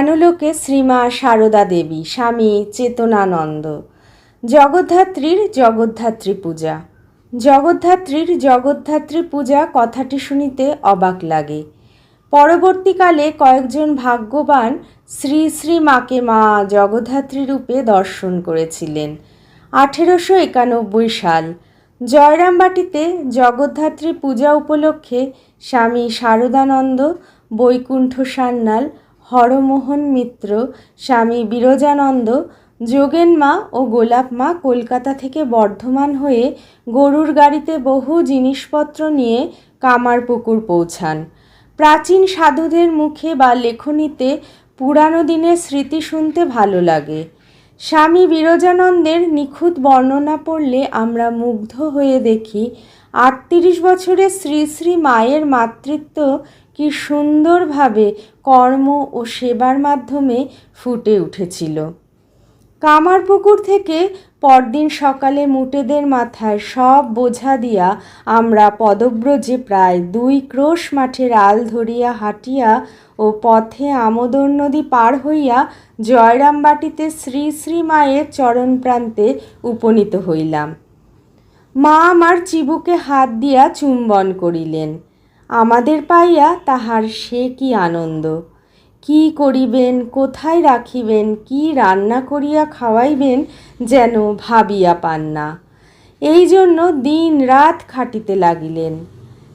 জ্ঞানলোকে শ্রীমা সারদা দেবী, স্বামী চেতনানন্দ। জগদ্ধাত্রীর জগদ্ধাত্রী পূজা। জগদ্ধাত্রীর জগদ্ধাত্রী পূজা কথাটি শুনিতে অবাক লাগে। পরবর্তীকালে কয়েকজন ভাগ্যবান শ্রী শ্রী মাকে মা জগদ্ধাত্রী রূপে দর্শন করেছিলেন। আঠেরোশো একানব্বই সাল। জয়রামবাটিতে জগদ্ধাত্রী পূজা উপলক্ষে স্বামী শারদানন্দ বৈকুণ্ঠ সান্যাল হরমোহন মিত্র, স্বামী বিরজানন্দ, যোগেন মা ও গোলাপ মা কলকাতা থেকে বর্ধমান হয়ে গরুর গাড়িতে বহু জিনিসপত্র নিয়ে কামারপুকুর পৌঁছান। প্রাচীন সাধুদের মুখে বা লেখনীতে পুরানো দিনের স্মৃতি শুনতে ভালো লাগে। স্বামী বিরজানন্দের নিখুঁত বর্ণনা পড়লে আমরা মুগ্ধ হয়ে দেখি, আটত্রিশ বছরের শ্রী শ্রী মায়ের মাতৃত্ব কি সুন্দরভাবে কর্ম ও সেবার মাধ্যমে ফুটে উঠেছিল। কামারপুকুর থেকে পরদিন সকালে মুটেদের মাথায় সব বোঝা দিয়া আমরা পদব্রজে প্রায় দুই ক্রোশ মাঠের আল ধরিয়া হাঁটিয়া ও পথে আমোদর নদী পার হইয়া জয়রামবাটিতে শ্রী শ্রী মায়ের চরণ প্রান্তে উপনীত হইলাম। মা আমার চিবুকে হাত দিয়া চুম্বন করিলেন। আমাদের পাইয়া তাহার সে কি আনন্দ? কি করিবেন, কোথায় রাখিবেন, কি রান্না করিয়া খাওয়াইবেন যেন ভাবিয়া পান না। এই জন্য দিন রাত খাটিতে লাগিলেন।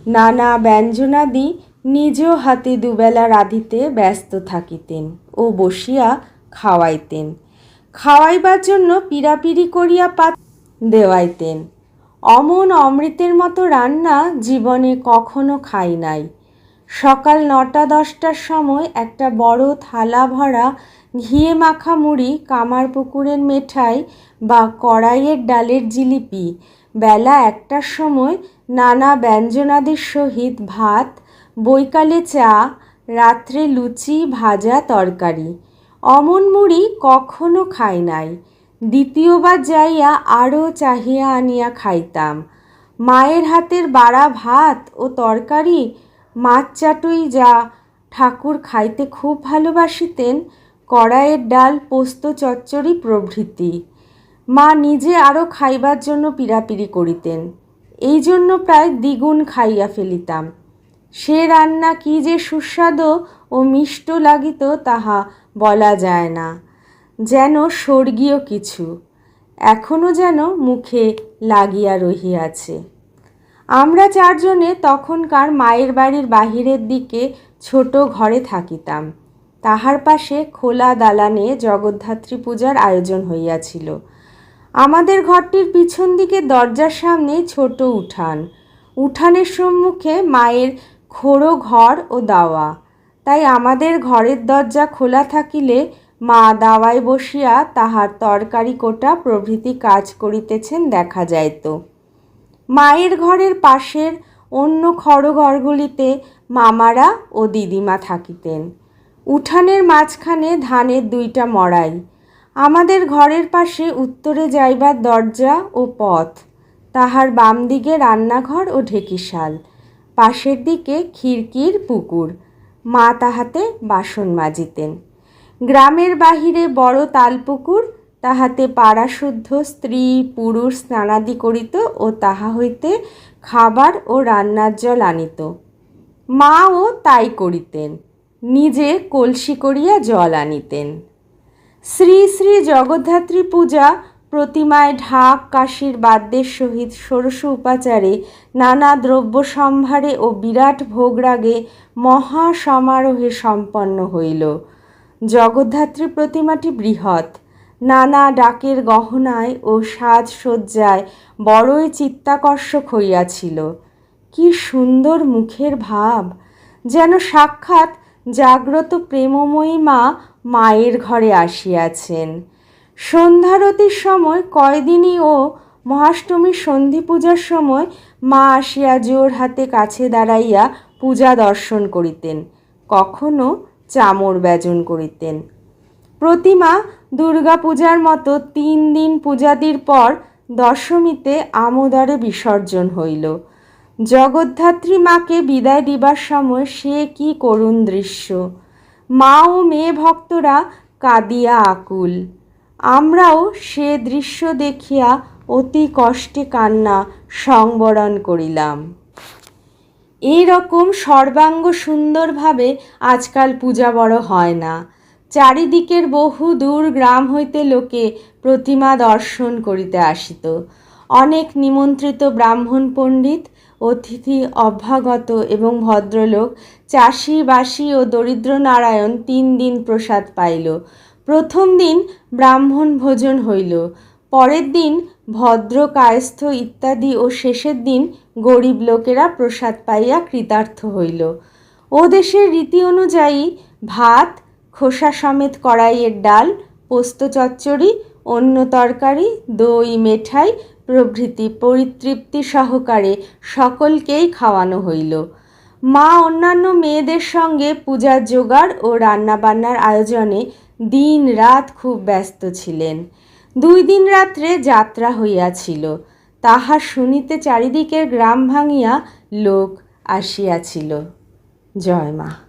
নানা ব্যঞ্জনাদি নিজ হাতে দুবেলা রাঁধিতে ব্যস্ত থাকিতেন ও বসিয়া খাওয়াইতেন। খাওয়াইবার জন্য পিরাপিরি করিয়া পাত দেওয়াইতেন। অমন অমৃতের মতো রান্না জীবনে কখনো খাই নাই। সকাল নটা দশটার সময় একটা বড় থালা ভরা ঘিয়ে মাখা মুড়ি কামার পুকুরের মেঠাই বা কড়াইয়ের ডালের জিলিপি, বেলা একটার সময় নানা ব্যঞ্জনাদির সহিত ভাত, বৈকালে চা, রাত্রে লুচি, ভাজা তরকারি। অমন মুড়ি কখনো খাই নাই। দ্বিতীয়বার যাইয়া আরও চাহিয়া আনিয়া খাইতাম। মায়ের হাতের বাড়া ভাত ও তরকারি, মাছ চাটুই যা ঠাকুর খাইতে খুব ভালোবাসিতেন, কড়াইয়ের ডাল, পোস্ত, চচ্চড়ি প্রভৃতি। মা নিজে আরও খাইবার জন্য পিরাপিরি করিতেন। এই জন্য প্রায় দ্বিগুণ খাইয়া ফেলিতাম। সে রান্না কি যে সুস্বাদু ও মিষ্ট লাগিত তাহা বলা যায় না। যেন স্বর্গীয় কিছু এখনও যেন মুখে লাগিয়া রহিয়াছে। আমরা চারজনে তখনকার মায়ের বাড়ির বাহিরের দিকে ছোট ঘরে থাকিতাম। তাহার পাশে খোলা দালানে জগদ্ধাত্রী পূজার আয়োজন হইয়াছিল। আমাদের ঘরটির পিছন দিকে দরজার সামনে ছোট উঠান। উঠানের সম্মুখে মায়ের খোড়ো ঘর ও দাওয়া। তাই আমাদের ঘরের দরজা খোলা থাকিলে মা দাওয়ায় বসিয়া তাহার তরকারি কোটা প্রভৃতি কাজ করিতেছেন দেখা যাইত। মায়ের ঘরের পাশের অন্য ঘরগুলিতে মামারা ও দিদিমা থাকিতেন। উঠানের মাঝখানে ধানের দুইটা মড়াই। আমাদের ঘরের পাশে উত্তরে যাইবার দরজা ও পথ। তাহার বাম দিকে রান্নাঘর ও ঢেকিশাল। পাশের দিকে খিড়কির পুকুর। মা তাহাতে বাসন মাজিতেন। গ্রামের বাহিরে বড় তালপুকুর, তাহাতে পাড়াশুদ্ধ স্ত্রী পুরুষ স্নানাদি করিত ও তাহা হইতে খাবার ও রান্নার জল আনিত। মাও তাই করিতেন, নিজে কলসি করিয়া জল আনিতেন। শ্রী শ্রী জগদ্ধাত্রী পূজা প্রতিমায় ঢাক, কাশির বাদ্যের সহিত ষোড়শ উপাচারে নানা দ্রব্য সম্ভারে ও বিরাট ভোগরাগে মহা সমারোহে সম্পন্ন হইল। জগদ্ধাত্রী প্রতিমাটি বৃহৎ। নানা ডাকের গহনায় ও সাজসজ্জায় বড়ই চিত্তাকর্ষক হইয়াছিল। কি সুন্দর মুখের ভাব! যেন সাক্ষাৎ জাগ্রত প্রেমময়ী মা মায়ের ঘরে আসিয়াছেন। সন্ধ্যারতির সময় কয়দিনই ও মহাষ্টমীর সন্ধি পূজার সময় মা আসিয়া জোর হাতে কাছে দাঁড়াইয়া পূজা দর্শন করিতেন। কখনো চামর ব্যজন করিতেন। প্রতিমা দুর্গা পূজার মতো তিন দিন পূজাদির পর দশমীতে আমোদরে বিসর্জন হইল। জগদ্ধাত্রী মাকে বিদায় দিবার সময় সে কি করুণ দৃশ্য। মা ও মেয়ে ভক্তরা কাঁদিয়া আকুল। আমরাও সে দৃশ্য দেখিয়া অতি কষ্টে কান্না সংবরণ করিলাম। এই রকম সর্বাঙ্গ সুন্দরভাবে আজকাল পূজা বড় হয় না। চারিদিকের বহু দূর গ্রাম হইতে লোকে প্রতিমা দর্শন করিতে আসিত। অনেক নিমন্ত্রিত ব্রাহ্মণ পণ্ডিত, অতিথি অভ্যাগত এবং ভদ্রলোক চাষি বাসি ও দরিদ্র নারায়ণ তিন দিন প্রসাদ পাইল। প্রথম দিন ব্রাহ্মণ ভোজন হইল, পরের দিন ভদ্র কায়স্থ ইত্যাদি ও শেষের দিন গরিব লোকেরা প্রসাদ পাইয়া কৃতার্থ হইল। ও দেশের রীতি অনুযায়ী ভাত, খোসা সমেত কড়াইয়ের ডাল, পোস্ত চচ্চড়ি অন্য তরকারি, দই, মেঠাই প্রভৃতি পরিতৃপ্তি সহকারে সকলকেই খাওয়ানো হইল। মা অন্যান্য মেয়েদের সঙ্গে পূজার জোগাড় ও রান্নাবান্নার আয়োজনে দিন রাত খুব ব্যস্ত ছিলেন। দুই দিন রাত্রে যাত্রা হইয়াছিল। তাহা শুনিতে চারিদিকের গ্রাম ভাঙিয়া লোক আসিয়াছিল। জয় মা।